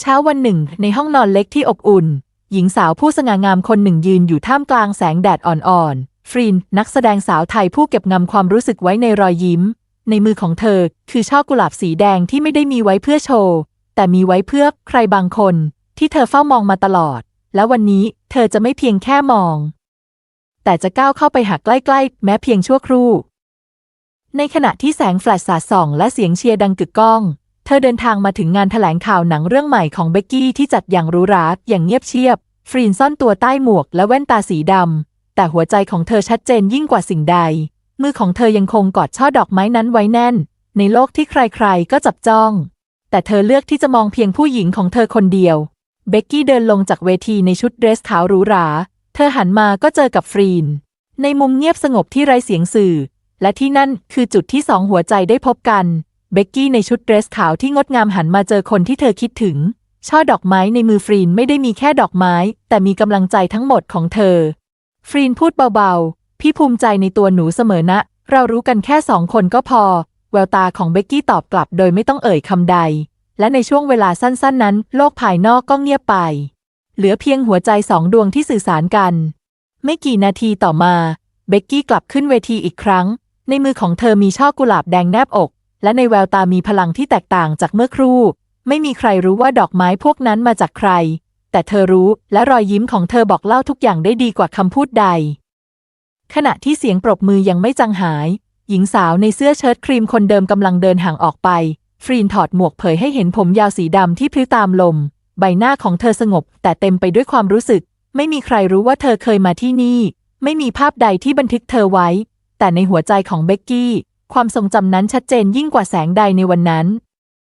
เช้าวันหนึ่ง ในห้องนอนเล็กที่อบอุ่น หญิงสาวผู้สง่างามคนหนึ่งยืนอยู่ท่ามกลางแสงแดดอ่อนๆ ฟรีน นักแสดงสาวไทยผู้เก็บงำความรู้สึกไว้ในรอยยิ้ม ในมือของเธอ คือช่อกุหลาบสีแดงที่ไม่ได้มีไว้เพื่อโชว์ แต่มีไว้เพื่อใครบางคน ที่เธอเฝ้ามองมาตลอด และวันนี้เธอจะไม่เพียงแค่มอง แต่จะก้าวเข้าไปหาใกล้ๆ แม้เพียงชั่วครู่ ในขณะที่แสงแฟลชสาดส่อง และเสียงเชียร์ดังกึกก้อง เธอเดินทางมาถึงงานแถลงข่าวหนังเรื่องใหม่ของเบกกี้ที่จัดอย่างหรูหราอย่างเงียบเชียบ ฟรีนซ่อนตัวใต้หมวกและแว่นตาสีดำ แต่หัวใจของเธอชัดเจนยิ่งกว่าสิ่งใด มือของเธอยังคงกอดช่อดอกไม้นั้นไว้แน่น ในโลกที่ใครๆ ก็จับจ้อง แต่เธอเลือกที่จะมองเพียงผู้หญิงของเธอคนเดียว เบกกี้เดินลงจากเวทีในชุดเดรสขาวหรูหรา เธอหันมาก็เจอกับฟรีน ในมุมเงียบสงบที่ไร้เสียงสื่อ และที่นั่นคือจุดที่สองหัวใจได้พบกัน เบกกี้ในชุดเดรสขาวที่งดงามหันมาเจอคนที่เธอคิดถึง ช่อดอกไม้ในมือฟรีนไม่ได้มีแค่ดอกไม้ แต่มีกำลังใจทั้งหมดของเธอ ฟรีนพูดเบาๆ พี่ภูมิใจในตัวหนูเสมอนะ เรารู้กันแค่สองคนก็พอ แววตาของเบกกี้ตอบกลับโดยไม่ต้องเอ่ยคำใด และในช่วงเวลาสั้นๆ นั้น โลกภายนอกก็เงียบไป เหลือเพียงหัวใจสองดวงที่สื่อสารกัน ไม่กี่นาทีต่อมา เบกกี้กลับขึ้นเวทีอีกครั้ง ในมือของเธอมีช่อกุหลาบแดงแนบอก และในแววตามีพลังที่แตกต่างจากเมื่อครู่ ไม่มีใครรู้ว่าดอกไม้พวกนั้นมาจากใคร แต่เธอรู้และรอยยิ้มของเธอบอกเล่าทุกอย่างได้ดีกว่าคำพูดใด ขณะที่เสียงปรบมือยังไม่จางหาย หญิงสาวในเสื้อเชิ้ตครีมคนเดิมกำลังเดินห่างออกไป ฟรีนถอดหมวกเผยให้เห็นผมยาวสีดำที่พลิ้วตามลม ใบหน้าของเธอสงบ แต่เต็มไปด้วยความรู้สึก ไม่มีใครรู้ว่าเธอเคยมาที่นี่ ไม่มีภาพใดที่บันทึกเธอไว้ แต่ในหัวใจของเบกกี้ ความทรงจำนั้นชัดเจนยิ่งกว่าแสงใดในวันนั้น